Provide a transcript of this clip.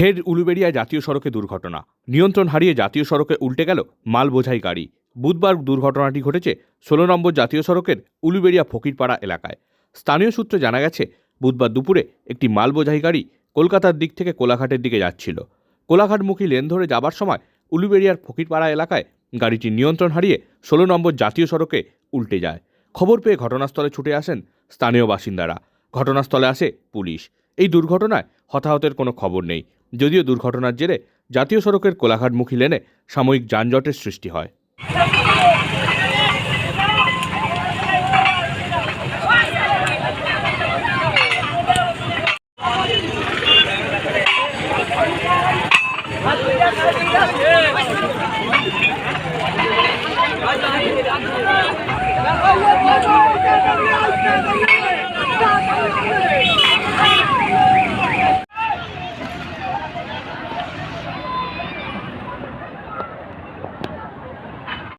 ফের উলুবেড়িয়ায় জাতীয় সড়কে দুর্ঘটনা। নিয়ন্ত্রণ হারিয়ে জাতীয় সড়কে উল্টে গেল মাল বোঝাই গাড়ি। বুধবার দুর্ঘটনাটি ঘটেছে ষোলো নম্বর জাতীয় সড়কের উলুবেড়িয়া ফকিরপাড়া এলাকায়। স্থানীয় সূত্রে জানা গেছে, বুধবার দুপুরে একটি মাল বোঝাই গাড়ি কলকাতার দিক থেকে কোলাঘাটের দিকে যাচ্ছিল। কোলাঘাটমুখী লেন ধরে যাবার সময় উলুবেড়িয়ার ফকিরপাড়া এলাকায় গাড়িটি নিয়ন্ত্রণ হারিয়ে ষোলো নম্বর জাতীয় সড়কে উল্টে যায়। খবর পেয়ে ঘটনাস্থলে ছুটে আসেন স্থানীয় বাসিন্দারা। ঘটনাস্থলে আসে পুলিশ। এই দুর্ঘটনায় হতাহতের কোনো খবর নেই। যদিও দুর্ঘটনার জেরে জাতীয় সড়কের কোলাঘাটমুখী লেনে সাময়িক যানজটের সৃষ্টি হয়।